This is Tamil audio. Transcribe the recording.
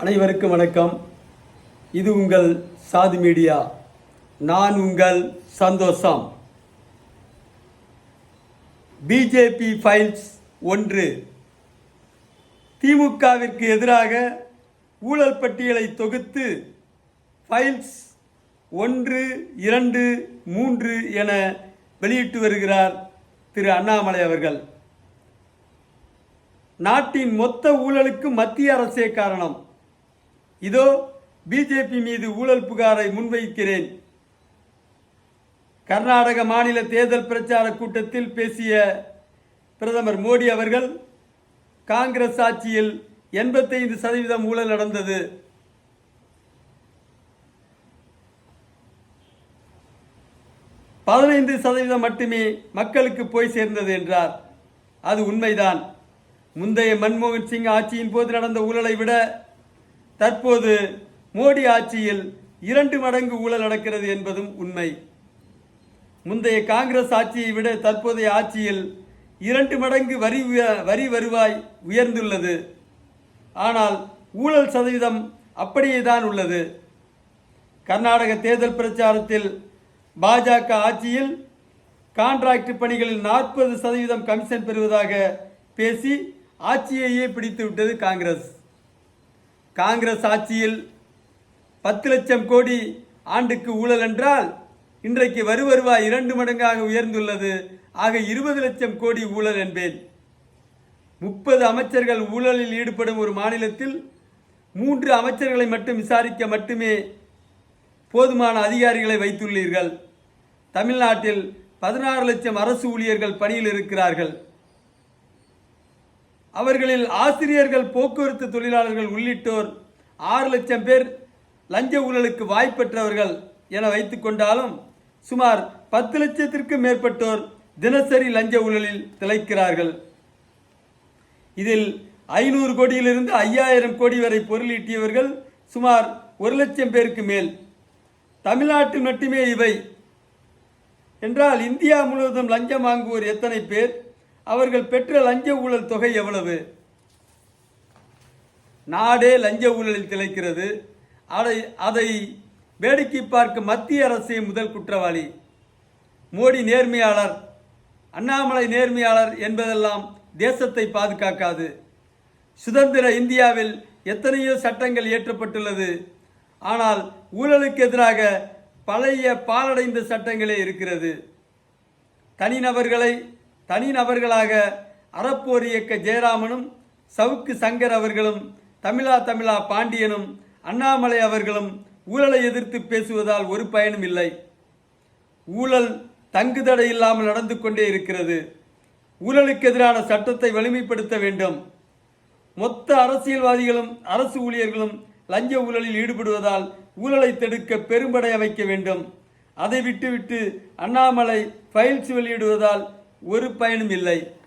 அனைவருக்கும் வணக்கம். இது உங்கள் சாது மீடியா. நான் உங்கள் சந்தோஷம். பிஜேபி ஃபைல்ஸ் ஒன்று. திமுகவிற்கு எதிராக ஊழல் பட்டியலை தொகுத்து ஃபைல்ஸ் ஒன்று இரண்டு மூன்று என வெளியிட்டு வருகிறார் திரு அண்ணாமலை அவர்கள். நாட்டின் மொத்த ஊழலுக்கு மத்திய அரசே காரணம். இதோ பிஜேபி மீது ஊழல் புகாரை முன்வைக்கிறேன். கர்நாடக மாநில தேர்தல் பிரச்சார கூட்டத்தில் பேசிய பிரதமர் மோடி அவர்கள் காங்கிரஸ் ஆட்சியில் எண்பத்தைந்து சதவீதம் ஊழல் நடந்தது. பதினைந்து சதவீதம் மட்டுமே மக்களுக்கு போய் சேர்ந்தது என்றார். அது உண்மைதான். முந்தைய மன்மோகன் சிங் ஆட்சியின் போது நடந்த ஊழலை விட தற்போது மோடி ஆட்சியில் இரண்டு மடங்கு ஊழல் நடக்கிறது என்பதும் உண்மை. முந்தைய காங்கிரஸ் ஆட்சியை விட தற்போதைய ஆட்சியில் இரண்டு மடங்கு வரி வரி வருவாய் உயர்ந்துள்ளது. ஆனால் ஊழல் சதவீதம் அப்படியே தான் உள்ளது. கர்நாடக தேர்தல் பிரச்சாரத்தில் பாஜக ஆட்சியில் கான்ட்ராக்ட் பணிகளில் நாற்பது சதவீதம் கமிஷன் பெறுவதாக பேசி ஆட்சியையே பிடித்து விட்டது காங்கிரஸ். காங்கிரஸ் ஆட்சியில் பத்து லட்சம் கோடி ஆண்டுக்கு ஊழல் என்றால் இன்றைக்கு வரி வருவாய் இரண்டு மடங்காக உயர்ந்துள்ளது. ஆக இருபது லட்சம் கோடி ஊழல் என்பேன். முப்பது அமைச்சர்கள் ஊழலில் ஈடுபடும் ஒரு மாநிலத்தில் மூன்று அமைச்சர்களை மட்டும் விசாரிக்க மட்டுமே போதுமான அதிகாரிகளை வைத்துள்ளீர்கள். தமிழ்நாட்டில் பதினாறு லட்சம் அரசு ஊழியர்கள் பணியில் இருக்கிறார்கள். அவர்களில் ஆசிரியர்கள் போக்குவரத்து தொழிலாளர்கள் உள்ளிட்டோர் ஆறு லட்சம் பேர் லஞ்ச ஊழலுக்கு வாய்ப்பெற்றவர்கள் என வைத்துக்கொண்டாலும் சுமார் பத்து லட்சத்திற்கும் மேற்பட்டோர் தினசரி லஞ்ச ஊழலில் திளைக்கிறார்கள். இதில் ஐநூறு கோடியிலிருந்து ஐயாயிரம் கோடி வரை பொருளீட்டியவர்கள் சுமார் ஒரு லட்சம் பேருக்கு மேல். தமிழ்நாட்டில் மட்டுமே இவை. என்றால் இந்தியா முழுவதும் லஞ்சம் வாங்குவோர் எத்தனை பேர்? அவர்கள் பெற்ற லஞ்ச ஊழல் தொகை எவ்வளவு? நாடே லஞ்ச ஊழலில் திளைக்கிறது. அதை அதை வேடிக்கை பார்க்க மத்திய அரசே முதல் குற்றவாளி. மோடி நேர்மையாளர் அண்ணாமலை நேர்மையாளர் என்பதெல்லாம் தேசத்தை பாதுகாக்காது. சுதந்திர இந்தியாவில் எத்தனையோ சட்டங்கள் இயற்றப்பட்டுள்ளது. ஆனால் ஊழலுக்கு எதிராக பழைய பாலடைந்த சட்டங்களே இருக்கிறது. தனிநபர்களை தனிநபர்களாக அறப்போர் இயக்க ஜெயராமனும் சவுக்கு சங்கர் அவர்களும் தமிழா தமிழா பாண்டியனும் அண்ணாமலை அவர்களும் ஊழலை எதிர்த்து பேசுவதால் ஒரு பயனும் இல்லை. ஊழல் தங்குதடை இல்லாமல் நடந்து கொண்டே இருக்கிறது. ஊழலுக்கு எதிரான சட்டத்தை வலிமைப்படுத்த வேண்டும். மொத்த அரசியல்வாதிகளும் அரசு ஊழியர்களும் லஞ்ச ஊழலில் ஈடுபடுவதால் ஊழலை தடுக்க பெரும்படை அமைக்க வேண்டும். அதை விட்டுவிட்டு அண்ணாமலை ஃபைல்ஸ் வெளியிடுவதால் ஒரு பயனும் இல்லை.